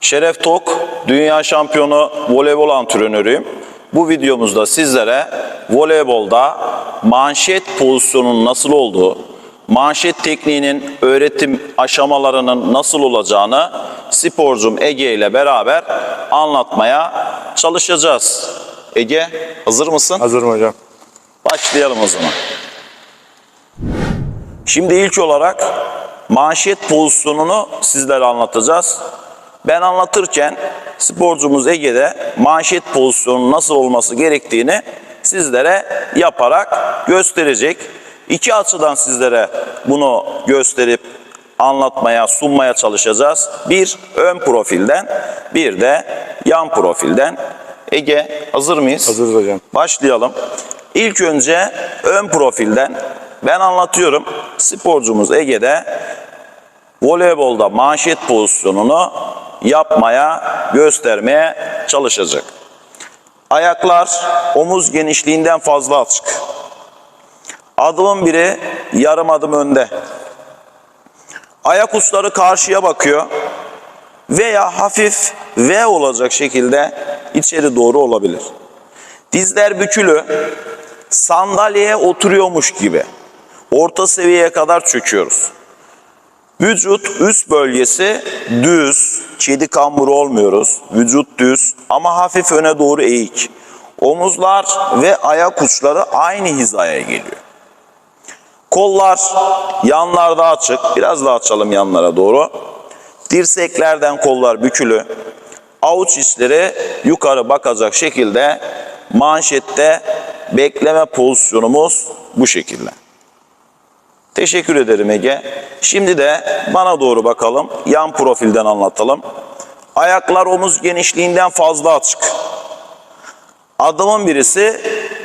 Şeref Tok, dünya şampiyonu voleybol antrenörüyüm. Bu videomuzda sizlere voleybolda manşet pozisyonunun nasıl olduğu, manşet tekniğinin öğretim aşamalarının nasıl olacağını sporcum Ege ile beraber anlatmaya çalışacağız. Ege, hazır mısın? Hazırım hocam. Başlayalım o zaman. Şimdi ilk olarak manşet pozisyonunu sizlere anlatacağız. Ben anlatırken sporcumuz Ege'de manşet pozisyonunun nasıl olması gerektiğini sizlere yaparak gösterecek. İki açıdan sizlere bunu gösterip anlatmaya, sunmaya çalışacağız. Bir ön profilden, bir de yan profilden. Ege hazır mıyız? Hazırız hocam. Başlayalım. İlk önce ön profilden ben anlatıyorum. Sporcumuz Ege'de voleybolda manşet pozisyonunu yapmaya, göstermeye çalışacak. Ayaklar omuz genişliğinden fazla açık. Adımın biri yarım adım önde. Ayak uçları karşıya bakıyor veya hafif V olacak şekilde içeri doğru olabilir. Dizler bükülü, sandalyeye oturuyormuş gibi orta seviyeye kadar çöküyoruz. Vücut üst bölgesi düz, kedi kamburu olmuyoruz. Vücut düz ama hafif öne doğru eğik. Omuzlar ve ayak uçları aynı hizaya geliyor. Kollar yanlarda açık. Biraz daha açalım yanlara doğru. Dirseklerden kollar bükülü. Avuç içleri yukarı bakacak şekilde manşette bekleme pozisyonumuz bu şekilde. Teşekkür ederim Ege. Şimdi de bana doğru bakalım. Yan profilden anlatalım. Ayaklar omuz genişliğinden fazla açık. Adımın birisi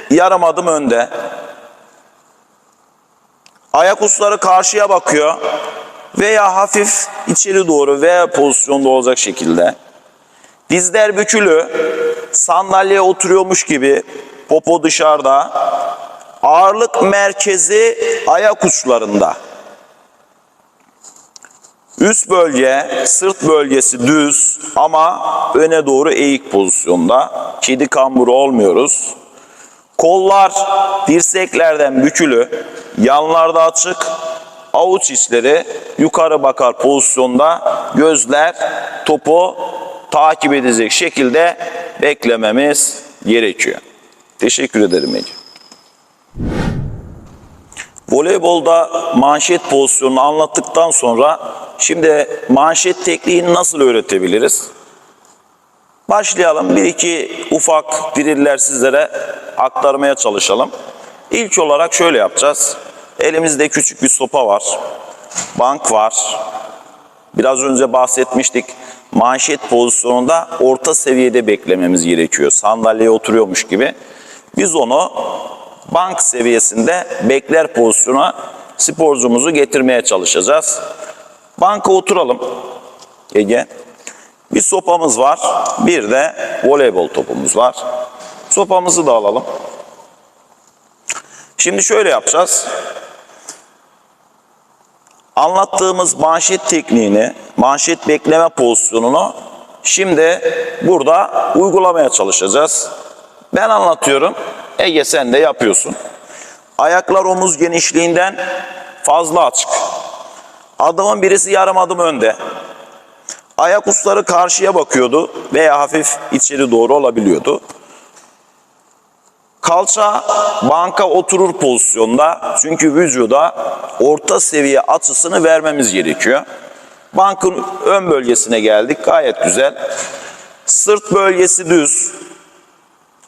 yarım adım önde. Ayak uçları karşıya bakıyor veya hafif içeri doğru V pozisyonda olacak şekilde. Dizler bükülü, sandalyeye oturuyormuş gibi popo dışarıda. Ağırlık merkezi ayak uçlarında. Üst bölge, sırt bölgesi düz ama öne doğru eğik pozisyonda. Kedi kamburu olmuyoruz. Kollar dirseklerden bükülü, yanlarda açık, avuç içleri yukarı bakar pozisyonda, gözler topu takip edecek şekilde beklememiz gerekiyor. Teşekkür ederim Ece. Voleybolda manşet pozisyonunu anlattıktan sonra şimdi manşet tekniğini nasıl öğretebiliriz? Başlayalım. Bir iki ufak diriller sizlere aktarmaya çalışalım. İlk olarak şöyle yapacağız. Elimizde küçük bir sopa var. Bank var. Biraz önce bahsetmiştik. Manşet pozisyonunda orta seviyede beklememiz gerekiyor. Sandalyeye oturuyormuş gibi. Biz onu bank seviyesinde bekler pozisyona sporcumuzu getirmeye çalışacağız. Banka oturalım. Ege. Bir sopamız var. Bir de voleybol topumuz var. Sopamızı da alalım. Şimdi şöyle yapacağız. Anlattığımız manşet tekniğini, manşet bekleme pozisyonunu şimdi burada uygulamaya çalışacağız. Ben anlatıyorum. Ege sen de yapıyorsun. Ayaklar omuz genişliğinden fazla açık. Adımın birisi yarım adım önde. Ayak uçları karşıya bakıyordu veya hafif içeri doğru olabiliyordu. Kalça banka oturur pozisyonda çünkü vücuda orta seviye açısını vermemiz gerekiyor. Bankın ön bölgesine geldik gayet güzel. Sırt bölgesi düz.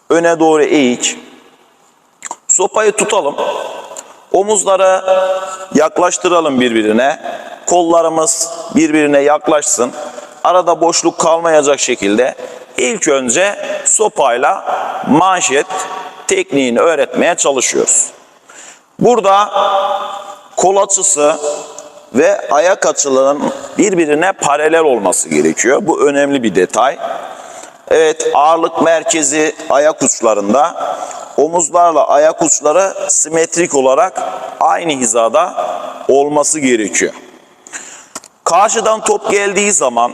Öne doğru eğik. Sopayı tutalım. Omuzları yaklaştıralım birbirine. Kollarımız birbirine yaklaşsın. Arada boşluk kalmayacak şekilde ilk önce sopayla manşet tekniğini öğretmeye çalışıyoruz. Burada kol açısı ve ayak açılarının birbirine paralel olması gerekiyor. Bu önemli bir detay. Evet ağırlık merkezi ayak uçlarında. Omuzlarla ayak uçları simetrik olarak aynı hizada olması gerekiyor. Karşıdan top geldiği zaman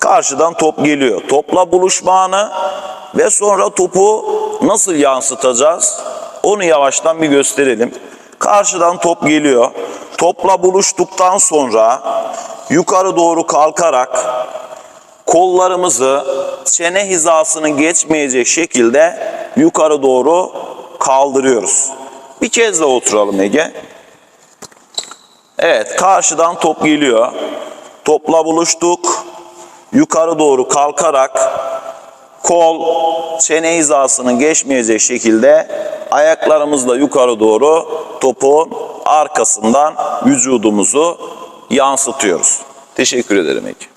Karşıdan top geliyor. Topla buluşma anı ve sonra topu nasıl yansıtacağız? Onu yavaştan bir gösterelim. Karşıdan top geliyor. Topla buluştuktan sonra yukarı doğru kalkarak kollarımızı çene hizasını geçmeyecek şekilde yukarı doğru kaldırıyoruz. Bir kez de oturalım Ege. Evet, karşıdan top geliyor. Topla buluştuk. Yukarı doğru kalkarak kol çene hizasını geçmeyecek şekilde ayaklarımızla yukarı doğru topun arkasından vücudumuzu yansıtıyoruz. Teşekkür ederim Ege.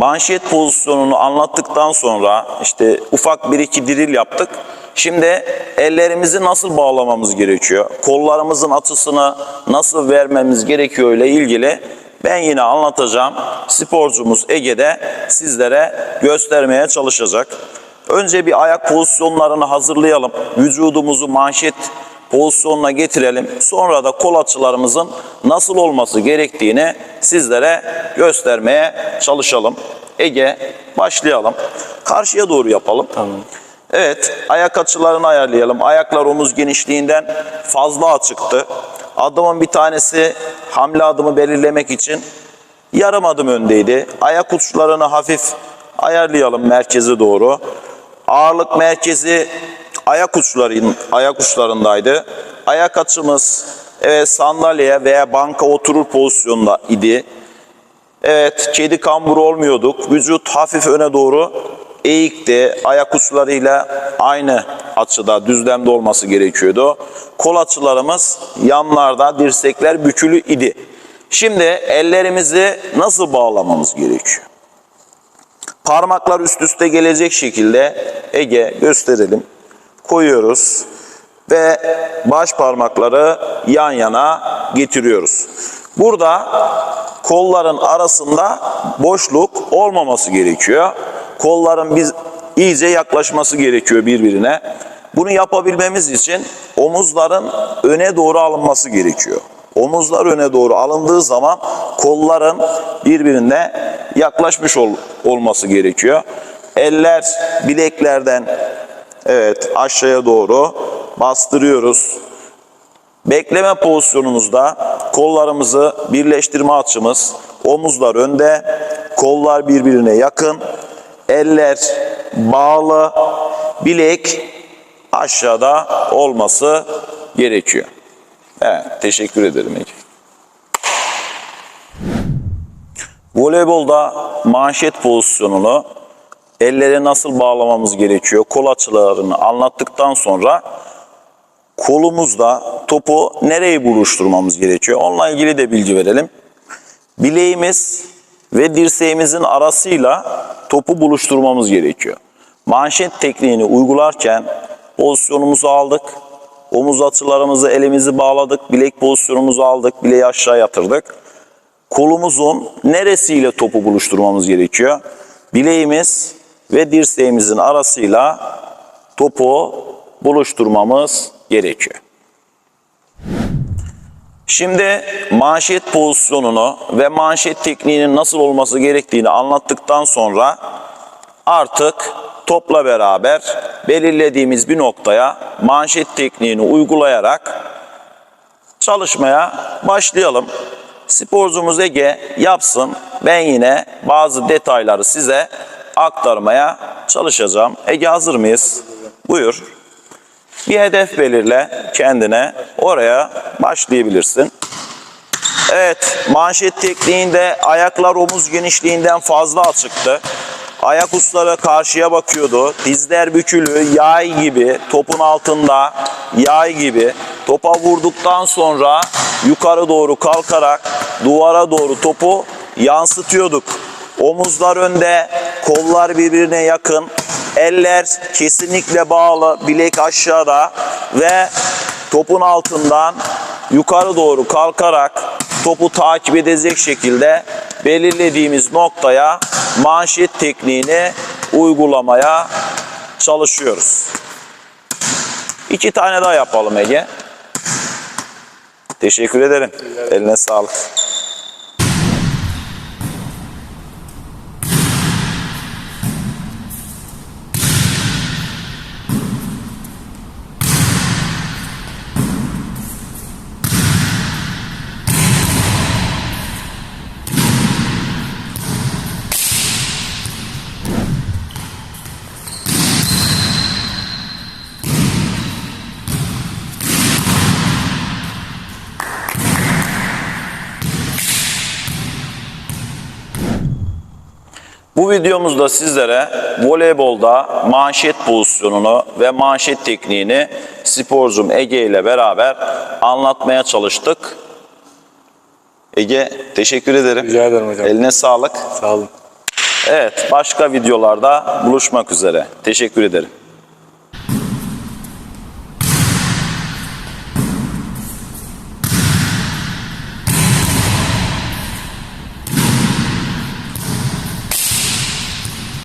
Manşet pozisyonunu anlattıktan sonra işte ufak bir iki diril yaptık. Şimdi ellerimizi nasıl bağlamamız gerekiyor? Kollarımızın açısını nasıl vermemiz gerekiyor ile ilgili ben yine anlatacağım. Sporcumuz Ege'de sizlere göstermeye çalışacak. Önce bir ayak pozisyonlarını hazırlayalım. Vücudumuzu manşet pozisyonuna getirelim. Sonra da kol açılarımızın nasıl olması gerektiğini sizlere göstermeye çalışalım. Ege başlayalım. Karşıya doğru yapalım. Tamam. Evet, ayak açılarını ayarlayalım. Ayaklar omuz genişliğinden fazla açıktı. Adımın bir tanesi hamle adımı belirlemek için yarım adım öndeydi. Ayak uçlarını hafif ayarlayalım merkeze doğru. Ağırlık merkezi ayak uçların ayak uçlarındaydı. Ayak açımız evet sandalyeye veya banka oturur pozisyonda idi. Evet kedi kamburu olmuyorduk. Vücut hafif öne doğru eğikti. Ayak uçlarıyla aynı açıda düzlemde olması gerekiyordu. Kol açılarımız yanlarda dirsekler bükülü idi. Şimdi ellerimizi nasıl bağlamamız gerekiyor? Parmaklar üst üste gelecek şekilde Ege gösterelim. Koyuyoruz ve baş parmakları yan yana getiriyoruz. Burada kolların arasında boşluk olmaması gerekiyor. Kolların biz iyice yaklaşması gerekiyor birbirine. Bunu yapabilmemiz için omuzların öne doğru alınması gerekiyor. Omuzlar öne doğru alındığı zaman kolların birbirine yaklaşmış ol, olması gerekiyor. Eller bileklerden evet aşağıya doğru bastırıyoruz. Bekleme pozisyonumuzda kollarımızı birleştirme açımız omuzlar önde, kollar birbirine yakın, eller bağlı, bilek aşağıda olması gerekiyor. Evet, teşekkür ederim. Voleybolda manşet pozisyonunu elleri nasıl bağlamamız gerekiyor, kol açılarını anlattıktan sonra kolumuzda topu nereye buluşturmamız gerekiyor? Onunla ilgili de bilgi verelim. Bileğimiz ve dirseğimizin arasıyla topu buluşturmamız gerekiyor. Manşet tekniğini uygularken pozisyonumuzu aldık. Omuz açılarımızı elimizi bağladık. Bilek pozisyonumuzu aldık. Bileği aşağı yatırdık. Kolumuzun neresiyle topu buluşturmamız gerekiyor? Bileğimiz ve dirseğimizin arasıyla topu buluşturmamız gerekiyor. Şimdi manşet pozisyonunu ve manşet tekniğinin nasıl olması gerektiğini anlattıktan sonra artık topla beraber belirlediğimiz bir noktaya manşet tekniğini uygulayarak çalışmaya başlayalım. Sporcumuz Ege yapsın. Ben yine bazı detayları size aktarmaya çalışacağım. Ege hazır mıyız? Buyur. Bir hedef belirle kendine. Oraya başlayabilirsin. Evet, manşet tekniğinde ayaklar omuz genişliğinden fazla açıktı. Ayak uçları karşıya bakıyordu. Dizler bükülü, yay gibi, topun altında yay gibi. Topa vurduktan sonra yukarı doğru kalkarak duvara doğru topu yansıtıyorduk. Omuzlar önde, kollar birbirine yakın, eller kesinlikle bağlı, bilek aşağıda ve topun altından yukarı doğru kalkarak topu takip edecek şekilde belirlediğimiz noktaya manşet tekniğini uygulamaya çalışıyoruz. İki tane daha yapalım Ege. Teşekkür ederim. Eline sağlık. Bu videomuzda sizlere voleybolda manşet pozisyonunu ve manşet tekniğini sporcum Ege ile beraber anlatmaya çalıştık. Ege teşekkür ederim. Rica ederim hocam. Eline sağlık. Sağ olun. Evet başka videolarda buluşmak üzere. Teşekkür ederim.